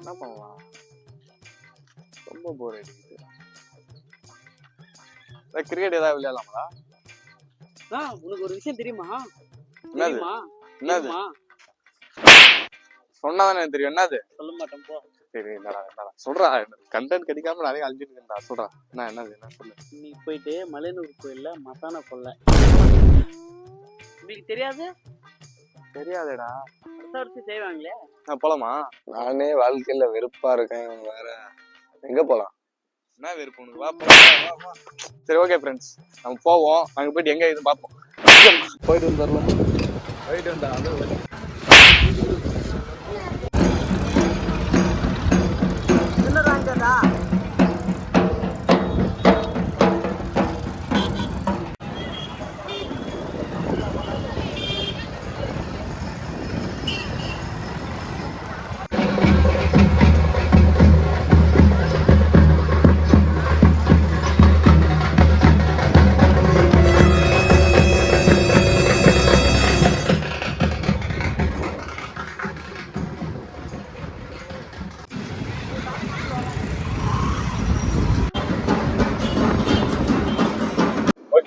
என்ன பண்ணலாம் ரொம்ப போர் அடிக்குது. கிரிக்கெட் ஏதாவது விளையாடலாங்களா ஆ, உனக்கு ஒரு விஷயம் தெரியுமா? தெரியுமா? என்னது? சொன்னாதானே தெரியும். என்னது? சொல்ல மாட்டேன் போ. சரி என்னடா என்னடா. சொல்றா கண்டென்ட் கிடைக்காம நிறைய அழிஞ்சிட்டு இருக்கா சொல்றா. என்ன என்னது என்ன? சொல்லு. இன்னைக்கு போயிட்டு மலையனூர் கோயில்ல மசான கொள்ளை உங்களுக்கு தெரியாது? தெரியாதேடா. வருஷம் வருஷம் செய்வாங்களே? போலாமா? நானே வாழ்க்கையில வெறுப்பா இருக்கேன் இவன் வேற. எங்க போலாம்? என்ன விருப்பம் உனக்கு? வா போலாம், வா, வா. சரி ஓகே ஃப்ரெண்ட்ஸ் நம்ம போவோம். அங்க போயிட்டு எங்க இது பார்ப்போம். போயிட்டு வந்துடலாம். போயிட்டு வந்தா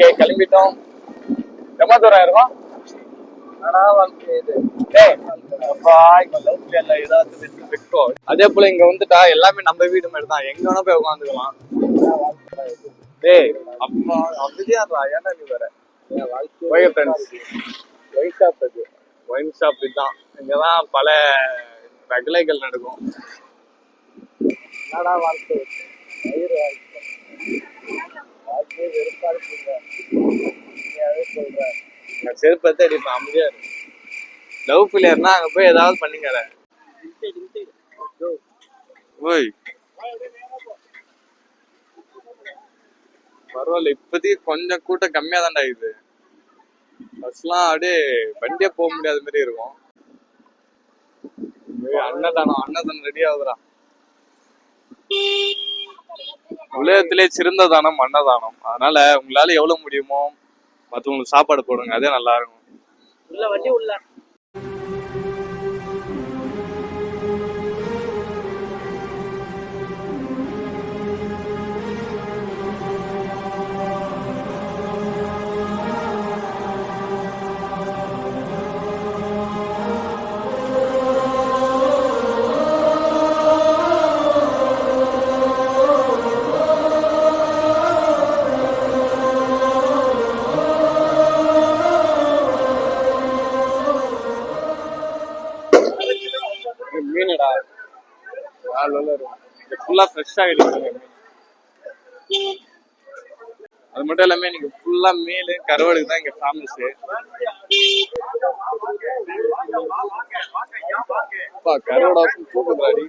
ஓகே கிளம்பிட்டோம். எவ்வளோ தூரம் இருக்கும் இங்க. அதே போல இங்க வந்துட்டா எல்லாமே நம்ம வீடு மாதிரி தான். எங்க வேணா போய் உட்காந்துக்கலாம் டேய் அப்பா அப்படியே ஏன்டா நீ வர? ஓகே ஃப்ரெண்ட்ஸ் ஒயின் ஷாப் இது. ஒயின் ஷாப் இதுதான். இங்கதான் பல ரகலைகள் நடக்கும். என்னடா வாழ்க்கை வாழ்க்கையே வெறுப்பா இருக்குங்க. நீயாவே சொல்ற நான் செருப்பத்தை அடிப்பேன் அமைதியா லவ் ஃபெயிலியர்னா அங்க போய் ஏதாவது பண்ணிக்கற ஓய். பரவாயில்ல இப்போதைக்கு கொஞ்சம் கூட்டம் கம்மியா தான்டா இது பஸ்லாம் அப்படியே வண்டியே போக முடியாத மாதிரி இருக்கும். அன்னதானம் அன்னதானம் ரெடி ஆகுதுடா. உலகத்திலே சிறந்த தானம் அன்னதானம். அதனால உங்களால எவ்வளவு முடியுமோ மத்தவங்களுக்கு சாப்பாடு போடுங்க அதே நல்லா இருக்கும். உள்ள வண்டி உள்ள ஃப்ரெஷ்ஷாக கிடைக்குங்க அது மட்டும் இல்லாமல் இன்னைக்கு ஃபுல்லா மீன் கருவாடுக்கு தான் இங்க ஃபேமஸ் அப்பா கருவாடா தூக்குதாடி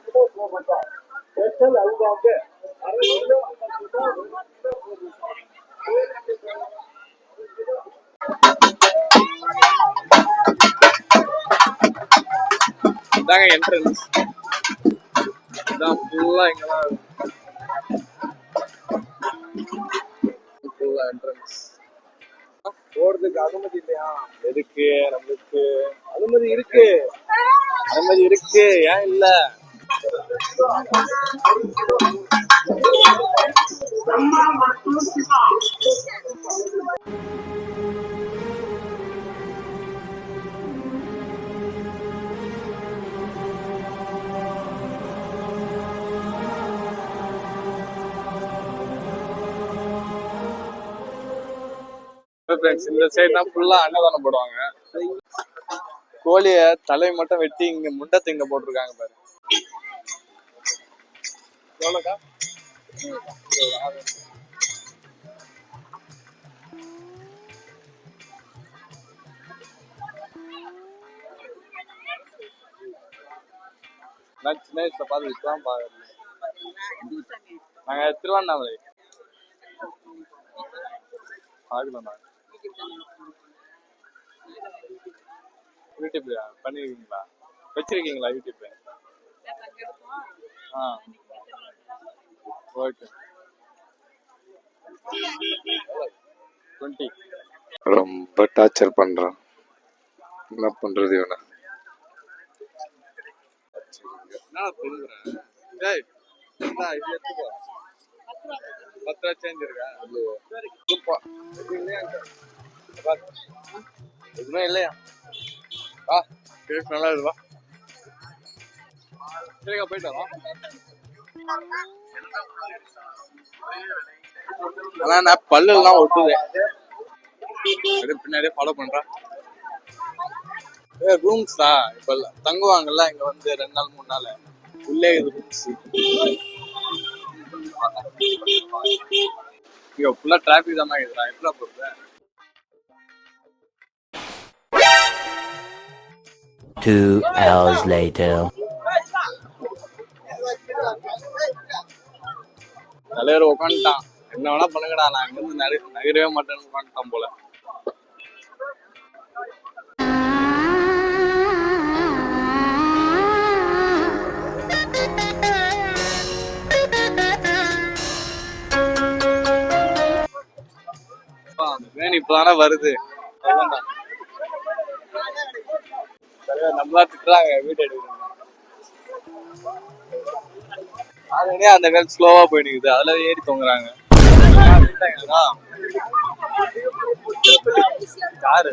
இதாங்க என்ட்ரன்ஸ் இதான் ஃபுல்லா இங்கதான் ஃபுல்லா போறதுக்கு அனுமதி இல்லையா? எதுக்கு? நம்மளுக்கு அனுமதி இருக்கு. அனுமதி இருக்கு. ஏன் இல்ல? ஃப்ரெண்ட்ஸ் இந்த சைடு தான் ஃபுல்லா அன்னதானம் போடுவாங்க. கோழிய தலை மட்டும் வெட்டி இங்க முண்டத்தை திங்க போட்டிருக்காங்க பாரு. எவ்வளோக்கா நான் சின்ன வயசுல பார்த்து இப்பதான் பாக்குறேன் நாங்க திருவண்ணாமலை. பார்க்கலாம் நான் யூடியூப் பண்ணிருக்கீங்களா வச்சிருக்கீங்களா யூடியூப் ஆ ஓகே டுவெண்ட்டி ரொம்ப டார்ச்சர் பண்றான் என்ன பண்றது இவனை. பத்து ரூபா சேஞ்ச் இருக்கா எதுவுமே இல்லையா? வா டேஸ்ட் நல்லா இருக்குவா சரிக்கா போயிட்டு வரோம் ஆனா நான் பல்லு எல்லாம் ஒட்டுது பின்னாடியே ஃபாலோ பண்றேன் ரூம்ஸா இப்ப தங்குவாங்கல்ல இங்க வந்து ரெண்டு நாள் மூணு நாள். உள்ளே இது ரூம்ஸ் இங்க ஃபுல்லா டிராபிக் தான் இருக்குதா எப்படா போறது Two hours later. தலைவர் உட்காந்துட்டான். என்ன வேணா பண்ணுங்கடா நான் இங்க நகரவே மாட்டேன்னு உட்காந்துட்டான் போல. அந்த வேன் இப்பதானே வருது. நம்மளா திட்டுறாங்க வீட்டு எடுக்கணும். ஆல்ரெடி அந்த வேல் ஸ்லோவா போயிடுக்குது அதுல ஏறி தொங்குறாங்க. யாரு?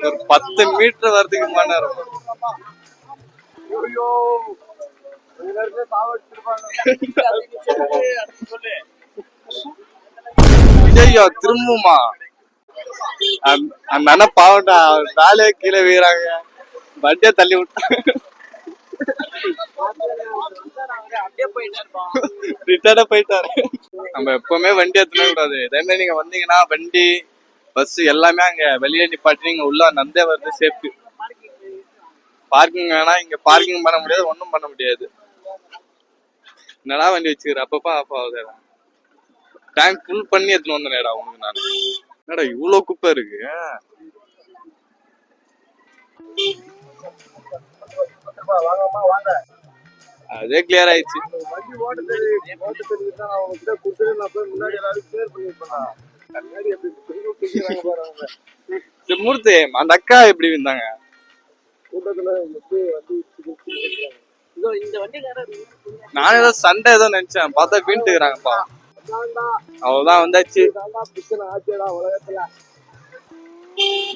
ஒரு பத்து மீட்டர் வரதுக்கு மணி நேரம் ஐயோ. திரும்புமா? அந்த- அந்த அண்ணன் பாவண்டா மேலே கீழே வீறாங்க. வண்டியை தள்ளி விட்டாங்க ரிட்டர்னா போயிட்டாரு. நம்ம எப்பவுமே வண்டி எடுத்துன கூடாது. இதே மாதிரி நீங்க வந்தீங்கன்னா வண்டி பஸ் எல்லாமே அங்க வெளியே நிப்பாட்டி இங்க உள்ள நந்தே வருது சேஃப்டி பார்க்கிங் வேணா இங்க பார்க்கிங் பண்ண முடியாது ஒண்ணும் பண்ண முடியாது. என்னடா வண்டி வச்சுக்கிற? அப்பப்பா ஆஃப் ஆகுது. டேங்க் ஃபுல் பண்ணி எடுத்துன்னு வந்தேன்டா உனக்கு நான். என்னடா இவ்வளவு குப்பை இருக்கு? அதே கிளியர் ஆயிடுச்சு. மூர்த்தி அந்த அக்கா எப்படி வண்டிக்காரர் நான் ஏதோ சண்டை ஏதோ நினைச்சேன். பார்த்தா வீண்ட்டுக்கிறாங்கப்பா அவ்வளவுதான் வந்தாச்சு.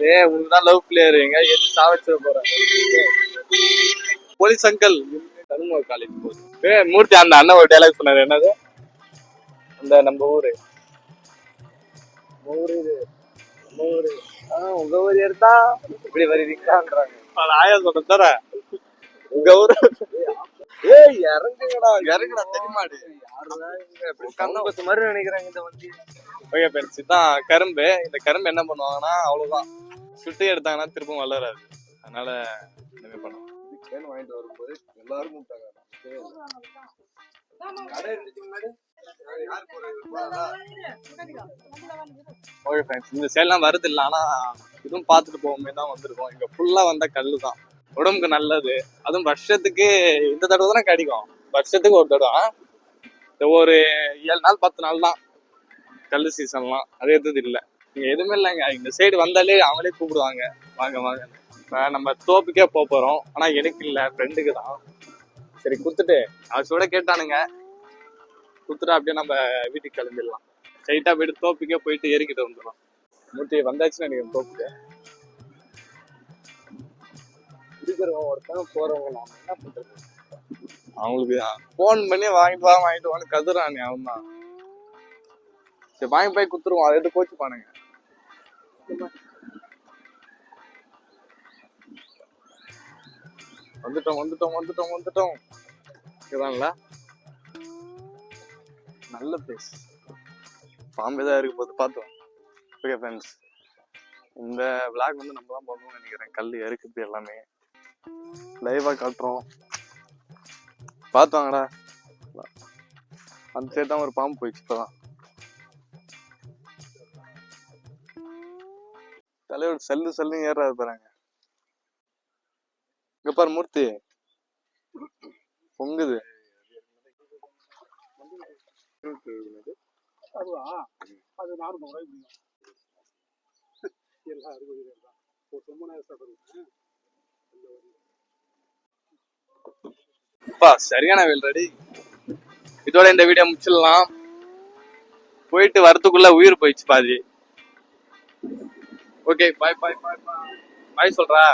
ஏ உனக்கு தான் லவ் பிளேயர் எங்க எது சாவச்சிட போறேன். போலீஸ் அங்கிள் தனுமோ காலேஜ் போகுது. ஏ மூர்த்தி அந்த அண்ணன் ஒரு டைலாக் சொன்னாரு. என்னது? அந்த நம்ம ஊரு. உங்க ஊர் எடுத்தா இப்படி வருவீங்களான்றாங்க ஆயா சொல்ற தர உங்க ஊரு? ஏய் இறங்குங்கடா. இறங்குடா தெரியுமாடு? கம்பத்து மாதிரி நினைக்கிறாங்க இந்த வண்டி ஓகே இதான் கரும்பு. இந்த கரும்பு என்ன பண்ணுவாங்கன்னா அவ்வளவுதான். சுட்டி எடுத்தாங்கன்னா திரும்ப வளராது. அதனால பண்ணுவோம் கேன் வாங்கிட்டு வரும்போது எல்லாரும் கூப்பிட்டாங்க. கடை முன்னாடி? ஓகே ஃப்ரெண்ட்ஸ் இந்த சைட்லாம் வருது இல்லை ஆனா இதுவும் பார்த்துட்டு போகும்போது தான் வந்திருக்கோம். இங்க ஃபுல்லா வந்த கல்லு தான் உடம்புக்கு நல்லது. அதுவும் வருஷத்துக்கு இந்த தடவை தானே கிடைக்கும். வருஷத்துக்கு ஒரு தடவை. இந்த ஒரு ஏழு நாள் பத்து நாள் தான் கல் சீசன்லாம் அது எதுவும் இல்லை. நீங்க எதுவுமே இல்லைங்க. இந்த சைடு வந்தாலே அவங்களே கூப்பிடுவாங்க. வாங்க வாங்க. நம்ம தோப்புக்கே போக போறோம். ஆனா எனக்கு இல்ல ஃப்ரெண்டுக்கு தான். சரி குத்துட்டு அவசோட கேட்டானுங்க. குத்துட்டா அப்படியே நம்ம வீட்டுக்கு கிளம்பிடலாம். ஸ்ட்ரைட்டாக போயிட்டு தோப்புக்கே போயிட்டு ஏறிக்கிட்டு வந்துடும் மூட்டி வந்தாச்சுன்னு நினைக்கிறேன் தோப்புக்கு. இருக்கிறவங்க ஒருத்தன் போறவங்க நான் என்ன பண்றது? அவங்களுக்கு ஃபோன் பண்ணி வாங்கிட்டு வா வாங்கிட்டு வாங்க கதுறானே அவன் தான் சரி வாங்கி போய் குத்துருவோம் அதை எடுத்து கோச்சு பானுங்க வந்துட்டோம் வந்துட்டோம் வந்துட்டோம் வந்துட்டோம். இதுதான்ல நல்ல பிளேஸ் பாம்பே தான் இருக்கும் போது பார்த்தோம். ஓகே ஃப்ரெண்ட்ஸ் இந்த விளாக் வந்து நம்ம தான் போகணும்னு நினைக்கிறேன். கல் இருக்குது எல்லாமே. லைவாக காட்டுறோம். பார்த்தாங்கடா அந்த சைடு தான் ஒரு பாம்பு போயிடுச்சு இப்போதான். தலைவர் செல்லு செல்லு ஏறாது பாருங்க. இங்க பாரு மூர்த்தி. பொங்குது. அதுவா? அது நானூறு ரூபாய் முடியும் எல்லாம் அறுபது ரூபாய் தான் ஒரு தொம்பதாயிரம் சாப்பிடுங்க அப்பா சரியான வெயில் ரெடி இதோட இந்த வீடியோ முடிச்சிடலாம். போயிட்டு வரதுக்குள்ள உயிர் போயிடுச்சு பாதி. ஓகே பாய் பாய் பாய் பாய் பாய் சொல்றா.